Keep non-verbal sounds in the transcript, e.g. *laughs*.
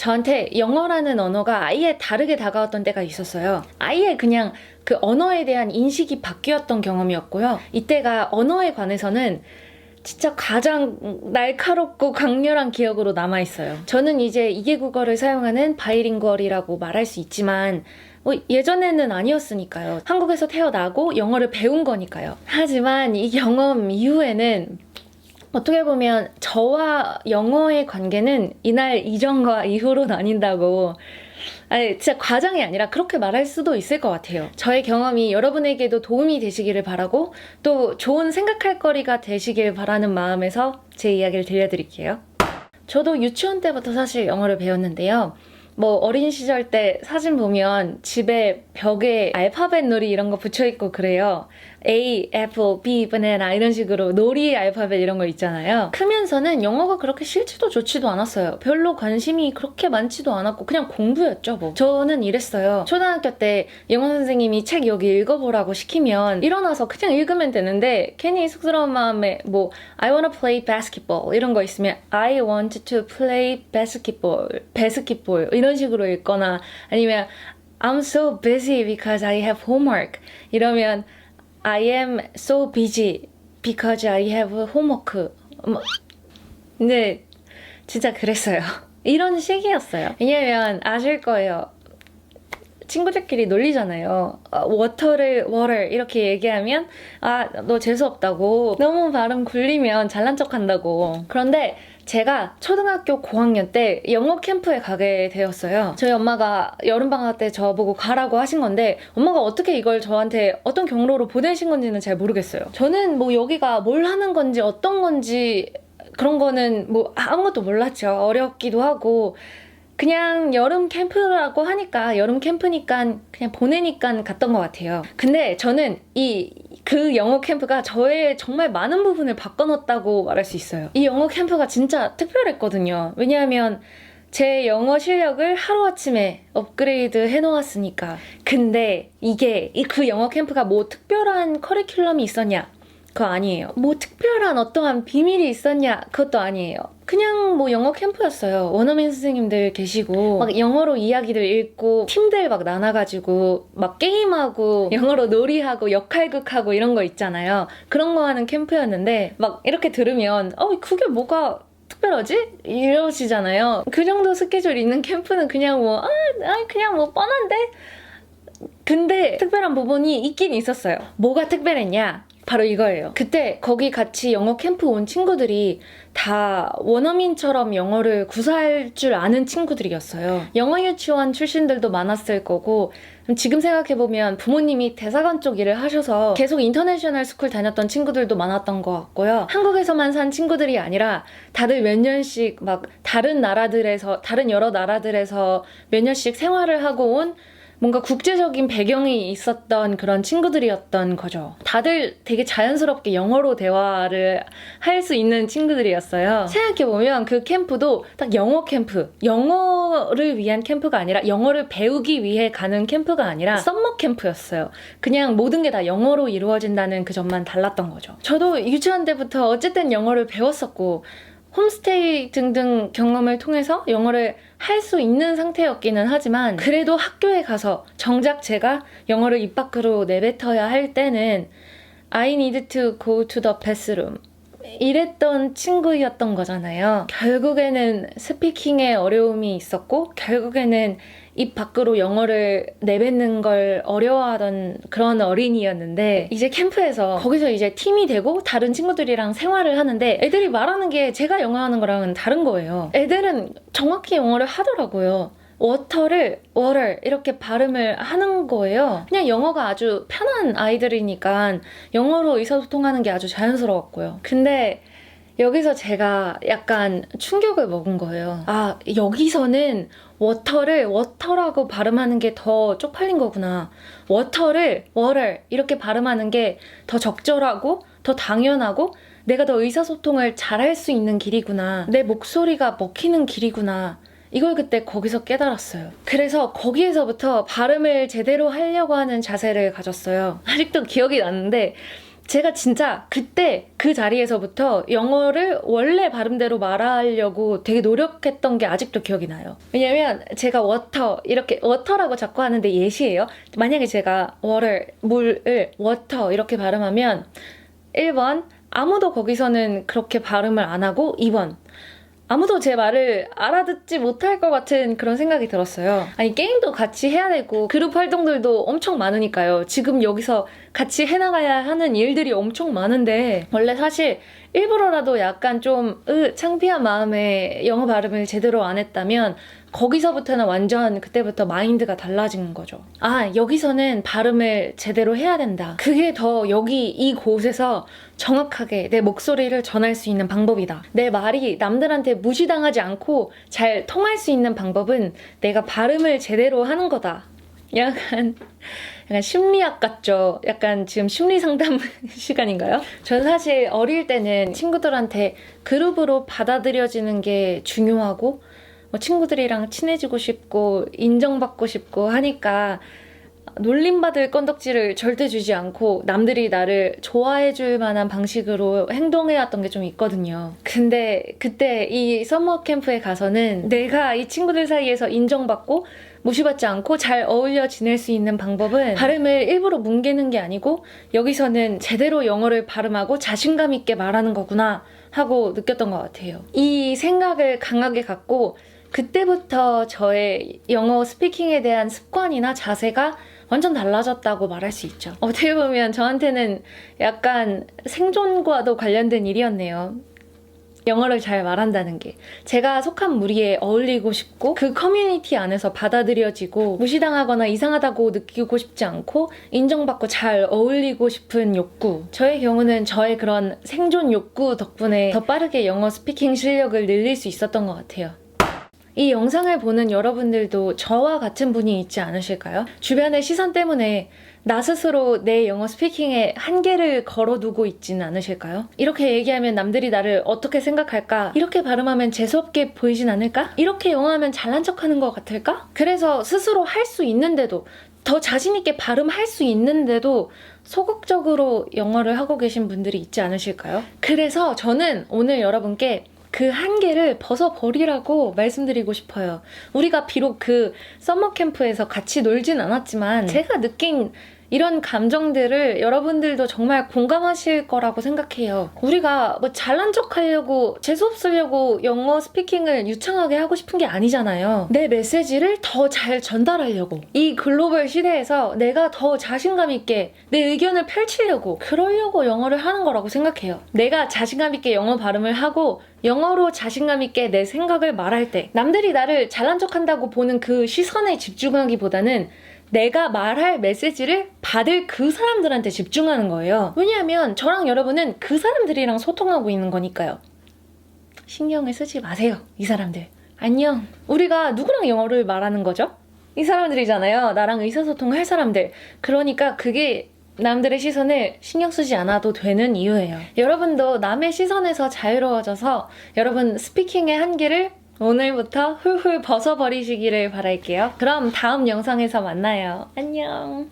저한테 영어라는 언어가 아예 다르게 다가왔던 때가 있었어요. 아예 그냥 그 언어에 대한 인식이 바뀌었던 경험이었고요. 이때가 언어에 관해서는 진짜 가장 날카롭고 강렬한 기억으로 남아있어요. 저는 이제 이개 국어를 사용하는 바이링구얼이라고 말할 수 있지만 뭐 예전에는 아니었으니까요. 한국에서 태어나고 영어를 배운 거니까요. 하지만 이 경험 이후에는 어떻게 보면 저와 영어의 관계는 이날 이전과 이후로 나뉜다고 아니 진짜 과장이 아니라 그렇게 말할 수도 있을 것 같아요. 저의 경험이 여러분에게도 도움이 되시기를 바라고 또 좋은 생각할 거리가 되시길 바라는 마음에서 제 이야기를 들려드릴게요. 저도 유치원 때부터 사실 영어를 배웠는데요. 뭐 어린 시절 때 사진 보면 집에 벽에 알파벳 놀이 이런 거 붙여 있고 그래요. A, apple, B, banana 이런 식으로 놀이 알파벳 이런 거 있잖아요. 크면서는 영어가 그렇게 싫지도 좋지도 않았어요. 별로 관심이 그렇게 많지도 않았고 그냥 공부였죠 뭐. 저는 이랬어요. 초등학교 때 영어 선생님이 책 여기 읽어보라고 시키면 일어나서 그냥 읽으면 되는데 괜히 쑥스러운 마음에 뭐 I wanna play basketball 이런 거 있으면 I want to play basketball, basketball 이런 식으로 읽거나 아니면 I'm so busy because I have homework 이러면 I am so busy because I have homework. 뭐, 근데 진짜 그랬어요. 이런 식이었어요. 왜냐면 아실 거예요. 친구들끼리 놀리잖아요. 어, 워터를 water 이렇게 얘기하면 아 너 재수 없다고 너무 발음 굴리면 잘난 척한다고. 그런데 제가 초등학교 고학년 때 영어 캠프에 가게 되었어요. 저희 엄마가 여름방학 때 저보고 가라고 하신 건데 엄마가 어떻게 이걸 저한테 어떤 경로로 보내신 건지는 잘 모르겠어요. 저는 뭐 여기가 뭘 하는 건지 어떤 건지 그런 거는 뭐 아무것도 몰랐죠. 어렵기도 하고 그냥 여름 캠프라고 하니까 여름 캠프니까 그냥 보내니까 갔던 것 같아요. 근데 저는 이 그 영어 캠프가 저의 정말 많은 부분을 바꿔놓았다고 말할 수 있어요. 이 영어 캠프가 진짜 특별했거든요. 왜냐하면 제 영어 실력을 하루아침에 업그레이드 해놓았으니까. 근데 이게 이그 영어 캠프가 뭐 특별한 커리큘럼이 있었냐? 그거 아니에요. 뭐 특별한 어떠한 비밀이 있었냐? 그것도 아니에요. 그냥 뭐 영어 캠프였어요. 원어민 선생님들 계시고 막 영어로 이야기들 읽고 팀들 막 나눠가지고 막 게임하고 영어로 놀이하고 역할극하고 이런 거 있잖아요. 그런 거 하는 캠프였는데 막 이렇게 들으면 어 그게 뭐가 특별하지? 이러시잖아요. 그 정도 스케줄 있는 캠프는 그냥 뭐, 아, 아, 그냥 뭐 뻔한데? 근데 특별한 부분이 있긴 있었어요. 뭐가 특별했냐? 바로 이거예요. 그때 거기 같이 영어 캠프 온 친구들이 다 원어민처럼 영어를 구사할 줄 아는 친구들이었어요. 영어 유치원 출신들도 많았을 거고 지금 생각해보면 부모님이 대사관 쪽 일을 하셔서 계속 인터내셔널 스쿨 다녔던 친구들도 많았던 것 같고요. 한국에서만 산 친구들이 아니라 다들 몇 년씩 막 다른 나라들에서 다른 여러 나라들에서 몇 년씩 생활을 하고 온 뭔가 국제적인 배경이 있었던 그런 친구들이었던 거죠. 다들 되게 자연스럽게 영어로 대화를 할 수 있는 친구들이었어요. 생각해보면 그 캠프도 딱 영어 캠프, 영어를 위한 캠프가 아니라 영어를 배우기 위해 가는 캠프가 아니라 썸머 캠프였어요. 그냥 모든 게 다 영어로 이루어진다는 그 점만 달랐던 거죠. 저도 유치원 때부터 어쨌든 영어를 배웠었고 홈스테이 등등 경험을 통해서 영어를 할 수 있는 상태였기는 하지만 그래도 학교에 가서 정작 제가 영어를 입 밖으로 내뱉어야 할 때는 I need to go to the bathroom 이랬던 친구였던 거잖아요. 결국에는 스피킹에 어려움이 있었고 결국에는 입 밖으로 영어를 내뱉는 걸 어려워하던 그런 어린이였는데 이제 캠프에서 거기서 이제 팀이 되고 다른 친구들이랑 생활을 하는데 애들이 말하는 게 제가 영어 하는 거랑은 다른 거예요. 애들은 정확히 영어를 하더라고요. 워터를 water 이렇게 발음을 하는 거예요. 그냥 영어가 아주 편한 아이들이니까 영어로 의사소통하는 게 아주 자연스러웠고요. 근데 여기서 제가 약간 충격을 먹은 거예요. 아, 여기서는 워터를 워터라고 발음하는 게 더 쪽팔린 거구나. 워터를 water 이렇게 발음하는 게 더 적절하고 더 당연하고 내가 더 의사소통을 잘할 수 있는 길이구나. 내 목소리가 먹히는 길이구나. 이걸 그때 거기서 깨달았어요. 그래서 거기에서부터 발음을 제대로 하려고 하는 자세를 가졌어요. 아직도 기억이 나는데 제가 진짜 그때 그 자리에서부터 영어를 원래 발음대로 말하려고 되게 노력했던 게 아직도 기억이 나요. 왜냐면 제가 워터 이렇게 워터라고 자꾸 하는데 예시예요. 만약에 제가 water 물을 water 이렇게 발음하면 1번 아무도 거기서는 그렇게 발음을 안 하고 2번 아무도 제 말을 알아듣지 못할 것 같은 그런 생각이 들었어요. 아니, 게임도 같이 해야 되고, 그룹 활동들도 엄청 많으니까요. 지금 여기서 같이 해나가야 하는 일들이 엄청 많은데, 원래 사실 일부러라도 약간 좀, 으, 창피한 마음에 영어 발음을 제대로 안 했다면, 거기서부터는 완전 그때부터 마인드가 달라진 거죠. 아, 여기서는 발음을 제대로 해야 된다. 그게 더 여기 이곳에서 정확하게 내 목소리를 전할 수 있는 방법이다. 내 말이 남들한테 무시당하지 않고 잘 통할 수 있는 방법은 내가 발음을 제대로 하는 거다. 약간 약간 심리학 같죠? 약간 지금 심리 상담 *laughs* 시간인가요? 전 사실 어릴 때는 친구들한테 그룹으로 받아들여지는 게 중요하고 뭐 친구들이랑 친해지고 싶고 인정받고 싶고 하니까 놀림받을 건덕지를 절대 주지 않고 남들이 나를 좋아해 줄 만한 방식으로 행동해왔던 게 좀 있거든요. 근데 그때 이 서머 캠프에 가서는 내가 이 친구들 사이에서 인정받고 무시받지 않고 잘 어울려 지낼 수 있는 방법은 발음을 일부러 뭉개는 게 아니고 여기서는 제대로 영어를 발음하고 자신감 있게 말하는 거구나 하고 느꼈던 것 같아요. 이 생각을 강하게 갖고 그때부터 저의 영어 스피킹에 대한 습관이나 자세가 완전 달라졌다고 말할 수 있죠. 어떻게 보면 저한테는 약간 생존과도 관련된 일이었네요. 영어를 잘 말한다는 게 제가 속한 무리에 어울리고 싶고 그 커뮤니티 안에서 받아들여지고 무시당하거나 이상하다고 느끼고 싶지 않고 인정받고 잘 어울리고 싶은 욕구 저의 경우는 저의 그런 생존 욕구 덕분에 더 빠르게 영어 스피킹 실력을 늘릴 수 있었던 것 같아요. 이 영상을 보는 여러분들도 저와 같은 분이 있지 않으실까요? 주변의 시선 때문에 나 스스로 내 영어 스피킹에 한계를 걸어두고 있지는 않으실까요? 이렇게 얘기하면 남들이 나를 어떻게 생각할까? 이렇게 발음하면 재수없게 보이진 않을까? 이렇게 영어하면 잘난 척하는 것 같을까? 그래서 스스로 할 수 있는데도 더 자신있게 발음할 수 있는데도 소극적으로 영어를 하고 계신 분들이 있지 않으실까요? 그래서 저는 오늘 여러분께 그 한계를 벗어버리라고 말씀드리고 싶어요. 우리가 비록 그 서머 캠프에서 같이 놀진 않았지만 제가 느낀 이런 감정들을 여러분들도 정말 공감하실 거라고 생각해요. 우리가 뭐 잘난 척 하려고, 재수없으려고 영어 스피킹을 유창하게 하고 싶은 게 아니잖아요. 내 메시지를 더 잘 전달하려고. 이 글로벌 시대에서 내가 더 자신감 있게 내 의견을 펼치려고, 그러려고 영어를 하는 거라고 생각해요. 내가 자신감 있게 영어 발음을 하고, 영어로 자신감 있게 내 생각을 말할 때, 남들이 나를 잘난 척 한다고 보는 그 시선에 집중하기보다는 내가 말할 메시지를 받을 그 사람들한테 집중하는 거예요. 왜냐하면 저랑 여러분은 그 사람들이랑 소통하고 있는 거니까요. 신경을 쓰지 마세요, 이 사람들. 안녕. 우리가 누구랑 영어를 말하는 거죠? 이 사람들이잖아요. 나랑 의사소통을 할 사람들. 그러니까 그게 남들의 시선을 신경 쓰지 않아도 되는 이유예요. 여러분도 남의 시선에서 자유로워져서 여러분 스피킹의 한계를 오늘부터 훌훌 벗어버리시기를 바랄게요. 그럼 다음 영상에서 만나요. 안녕.